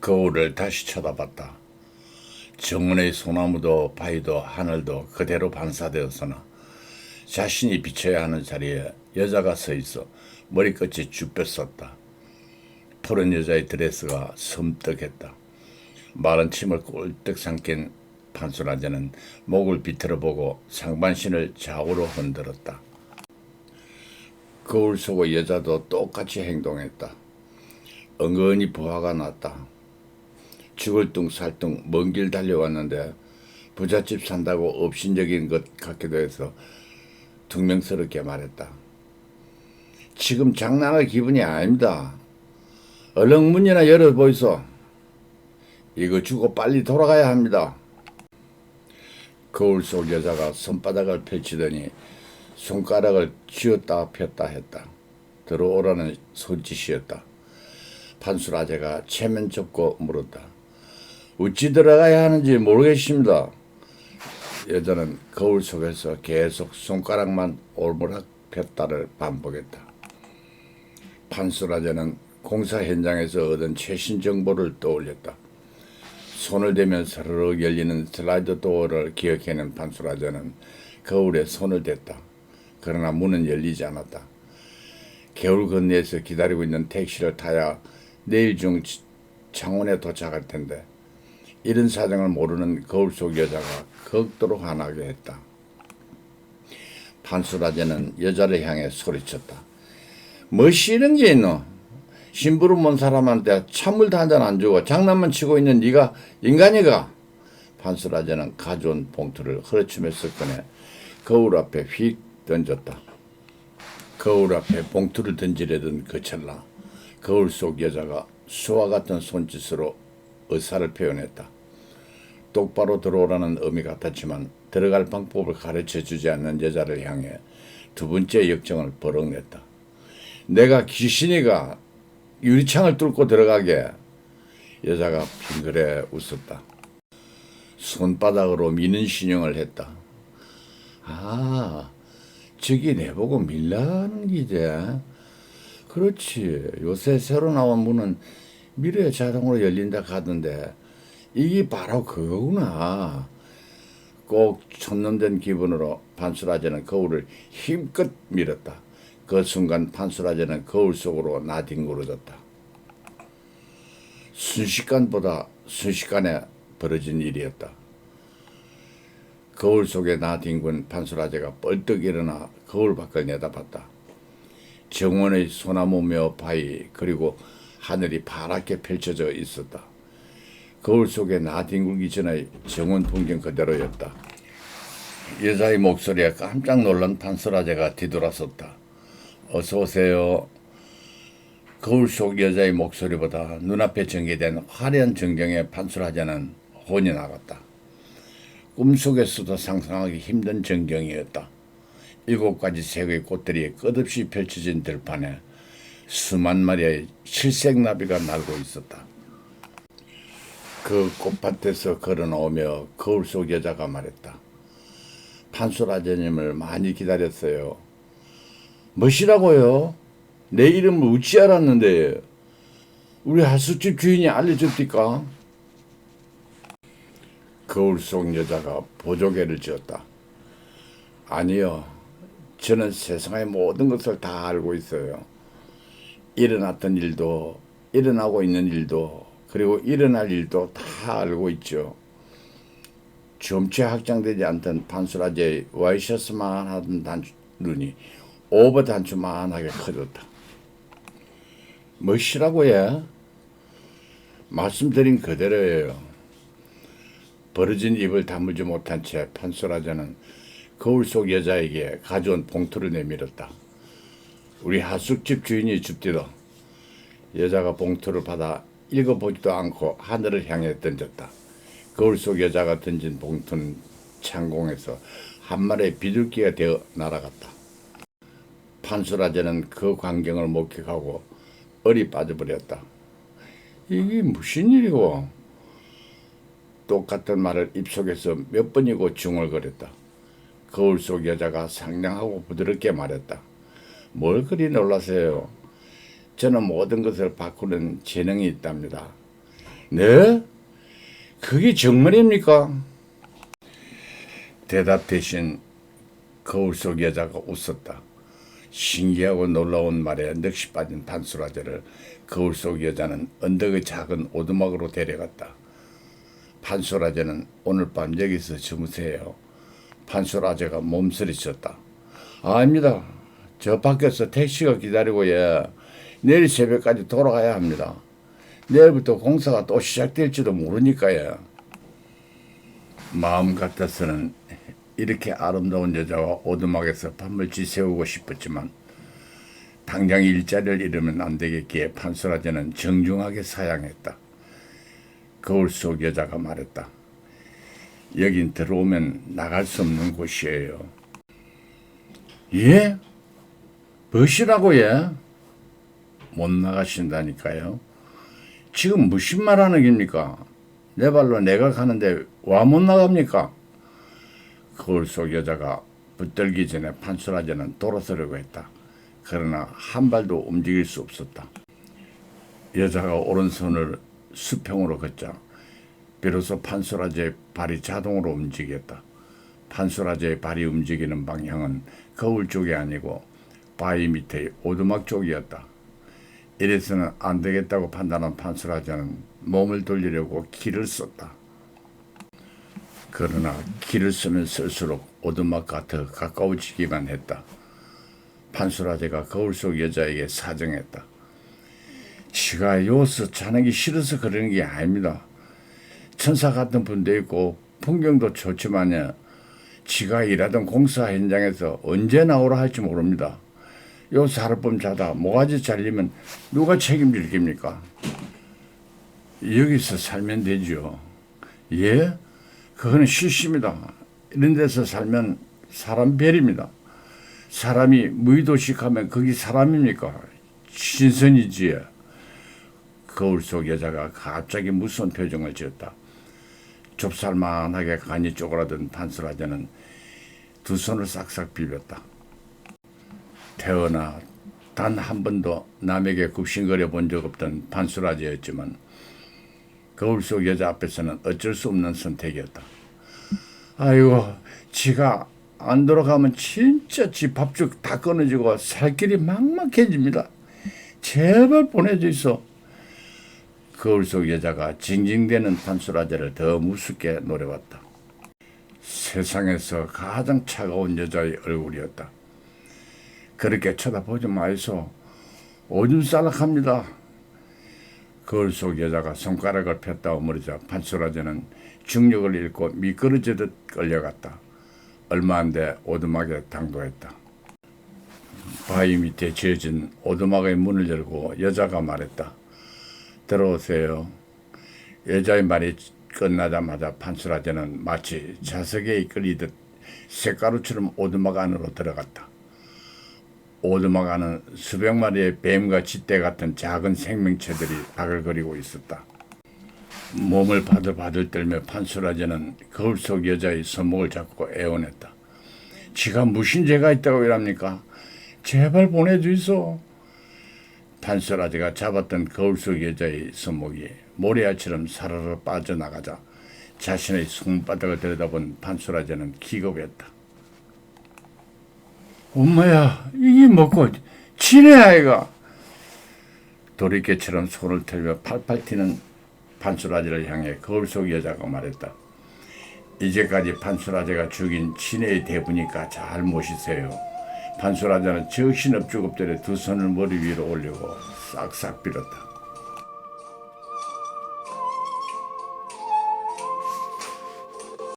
거울을 다시 쳐다봤다. 정원의 소나무도 바위도 하늘도 그대로 반사되었으나 자신이 비춰야 하는 자리에 여자가 서 있어 머리끝이 쭈뼛었다. 푸른 여자의 드레스가 섬뜩했다. 마른 침을 꼴떡 삼킨 판수라제는 목을 비틀어 보고 상반신을 좌우로 흔들었다. 거울 속의 여자도 똑같이 행동했다. 은근히 부화가 났다. 죽을 둥 살둥 먼 길 달려왔는데 부잣집 산다고 업신적인 것 같기도 해서 퉁명스럽게 말했다. 지금 장난할 기분이 아닙니다. 얼른 문이나 열어보이소. 이거 주고 빨리 돌아가야 합니다. 거울 속 여자가 손바닥을 펼치더니 손가락을 쥐었다 폈다 했다. 들어오라는 손짓이었다. 판수라제가 체면 접고 물었다. 어찌 들어가야 하는지 모르겠습니다. 여자는 거울 속에서 계속 손가락만 올무락 폈다를 반복했다. 판수라제는 공사 현장에서 얻은 최신 정보를 떠올렸다. 손을 대면 스르륵 열리는 슬라이드 도어를 기억해낸 판수라제는 거울에 손을 댔다. 그러나 문은 열리지 않았다. 겨울 건너에서 기다리고 있는 택시를 타야 내일 중 창원에 도착할 텐데 이런 사정을 모르는 거울 속 여자가 극도로 화나게 했다. 판수라제는 여자를 향해 소리쳤다. 뭐 싫은 게 있노? 심부름 온 사람한테 찬물도 한 잔 안 주고 장난만 치고 있는 네가 인간이가? 판수라제는 가져온 봉투를 흐르치면서 꺼내 거울 앞에 휙 던졌다. 거울 앞에 봉투를 던지려던 그 찰나 거울 속 여자가 수와 같은 손짓으로 의사를 표현했다. 똑바로 들어오라는 의미 같았지만 들어갈 방법을 가르쳐 주지 않는 여자를 향해 두 번째 역정을 버럭냈다. 내가 귀신이가 유리창을 뚫고 들어가게 여자가 빙그레 웃었다. 손바닥으로 미는 신용을 했다. 아, 저기 내보고 밀라는 기제. 그렇지. 요새 새로 나온 문은 미래 자동으로 열린다 하던데 이게 바로 그거구나. 꼭 촌놈된 기분으로 판수라제는 거울을 힘껏 밀었다. 그 순간 판수라제는 거울 속으로 나뒹굴어졌다. 순식간보다 순식간에 벌어진 일이었다. 거울 속에 나뒹군 판수라제가 벌떡 일어나 거울 밖을 내다봤다. 정원의 소나무며 바위 그리고 하늘이 파랗게 펼쳐져 있었다. 거울 속에 나 뒹굴기 전의 정원 풍경 그대로였다. 여자의 목소리에 깜짝 놀란 판수라제가 뒤돌아섰다. 어서 오세요. 거울 속 여자의 목소리보다 눈앞에 전개된 화려한 전경의 판수라제는 혼이 나갔다. 꿈속에서도 상상하기 힘든 전경이었다. 일곱 가지 색의 꽃들이 끝없이 펼쳐진 들판에 수만 마리의 칠색나비가 날고 있었다. 그 꽃밭에서 걸어나오며 거울 속 여자가 말했다. 판수라제님을 많이 기다렸어요. 뭐시라고요? 내 이름을 어찌 알았는데 우리 하숙집 주인이 알려줬디까? 거울 속 여자가 보조개를 지었다. 아니요. 저는 세상의 모든 것을 다 알고 있어요. 일어났던 일도, 일어나고 있는 일도, 그리고 일어날 일도 다 알고 있죠. 점체 확장되지 않던 판수라제의 와이셔츠만 하던 단추, 눈이 오버 단추만하게 커졌다. 해? 말씀드린 그대로예요. 벌어진 입을 다물지 못한 채 판소라자는 거울 속 여자에게 가져온 봉투를 내밀었다. 우리 하숙집 주인이 줍디도. 여자가 봉투를 받아 읽어보지도 않고 하늘을 향해 던졌다. 거울 속 여자가 던진 봉투는 창공에서 한 마리의 비둘기가 되어 날아갔다. 판수라제는 그 광경을 목격하고 얼이 빠져버렸다. 이게 무슨 일이고? 똑같은 말을 입속에서 몇 번이고 중얼거렸다. 거울 속 여자가 상냥하고 부드럽게 말했다. 뭘 그리 놀라세요? 저는 모든 것을 바꾸는 재능이 있답니다. 네? 그게 정말입니까? 대답 대신 거울 속 여자가 웃었다. 신기하고 놀라운 말에 넋이 빠진 판수라제를 거울 속 여자는 언덕의 작은 오두막으로 데려갔다. 판수라제는 오늘 밤 여기서 주무세요. 판수라제가 몸서리쳤다. 아닙니다. 저 밖에서 택시가 기다리고 예. 내일 새벽까지 돌아가야 합니다. 내일부터 공사가 또 시작될지도 모르니까요. 마음 같아서는 이렇게 아름다운 여자와 오두막에서 밤을 지새우고 싶었지만 당장 일자리를 잃으면 안 되겠기에 판소라제는 정중하게 사양했다. 거울 속 여자가 말했다. 여긴 들어오면 나갈 수 없는 곳이에요. 예? 무엇이라고 예? 못 나가신다니까요. 지금 무슨 말 하는 겁니까? 내 발로 내가 가는데 와 못 나갑니까? 거울 속 여자가 붙들기 전에 판수라제는 돌아서려고 했다. 그러나 한 발도 움직일 수 없었다. 여자가 오른손을 수평으로 걷자 비로소 판수라제의 발이 자동으로 움직였다. 판수라제의 발이 움직이는 방향은 거울 쪽이 아니고 바위 밑의 오두막 쪽이었다. 이래서는 안 되겠다고 판단한 판수라자는 몸을 돌리려고 길을 썼다. 그러나 길을 쓰면 쓸수록 오두막과 더 가까워지기만 했다. 판수라제가 거울 속 여자에게 사정했다. 지가 요서 자는 게 싫어서 그러는 게 아닙니다. 천사 같은 분도 있고 풍경도 좋지만요. 지가 일하던 공사 현장에서 언제 나오라 할지 모릅니다. 요 사르범 자다 모가지 잘리면 누가 책임질 겁니까? 여기서 살면 되죠. 예? 그거는 실수입니다. 이런 데서 살면 사람 별입니다. 사람이 무의도식하면 거기 사람입니까? 신선이지. 거울 속 여자가 갑자기 무서운 표정을 지었다. 좁쌀만하게 간이 쪼그라든 판수라자는 두 손을 싹싹 비볐다. 태어나 단 한 번도 남에게 굽신거려 본 적 없던 판수라제였지만 거울 속 여자 앞에서는 어쩔 수 없는 선택이었다. 아이고, 지가 안 돌아가면 진짜 지 밥죽 다 끊어지고 살 길이 막막해집니다. 제발 보내주이소. 거울 속 여자가 징징대는 판수라제를 더 무섭게 노려봤다. 세상에서 가장 차가운 여자의 얼굴이었다. 그렇게 쳐다보지 마이소. 오줌 쌀락합니다. 거울 속 여자가 손가락을 폈다 오므리자 판수라제는 중력을 잃고 미끄러지듯 끌려갔다. 얼마 안 돼 오두막에 당도했다. 바위 밑에 지어진 오두막의 문을 열고 여자가 말했다. 들어오세요. 여자의 말이 끝나자마자 판수라제는 마치 자석에 이끌리듯 색가루처럼 오두막 안으로 들어갔다. 오두막 안은 수백 마리의 뱀과 쥐떼 같은 작은 생명체들이 바글거리고 있었다. 몸을 바들바들 떨며 판수라제는 거울 속 여자의 손목을 잡고 애원했다. 지가 무슨 죄가 있다고 이랍니까? 제발 보내주이소. 판수라제가 잡았던 거울 속 여자의 손목이 모래알처럼 사르르 빠져나가자 자신의 손바닥을 들여다본 판수라제는 기겁했다. 엄마야, 이게 뭐고, 지네 아이가. 도리깨처럼 손을 털며 팔팔 튀는 판수라제를 향해 거울 속 여자가 말했다. 이제까지 판수라제가 죽인 친애의 대부니까 잘 모시세요. 판수라자는 정신없죽 엎드려 두 손을 머리 위로 올리고 싹싹 빌었다.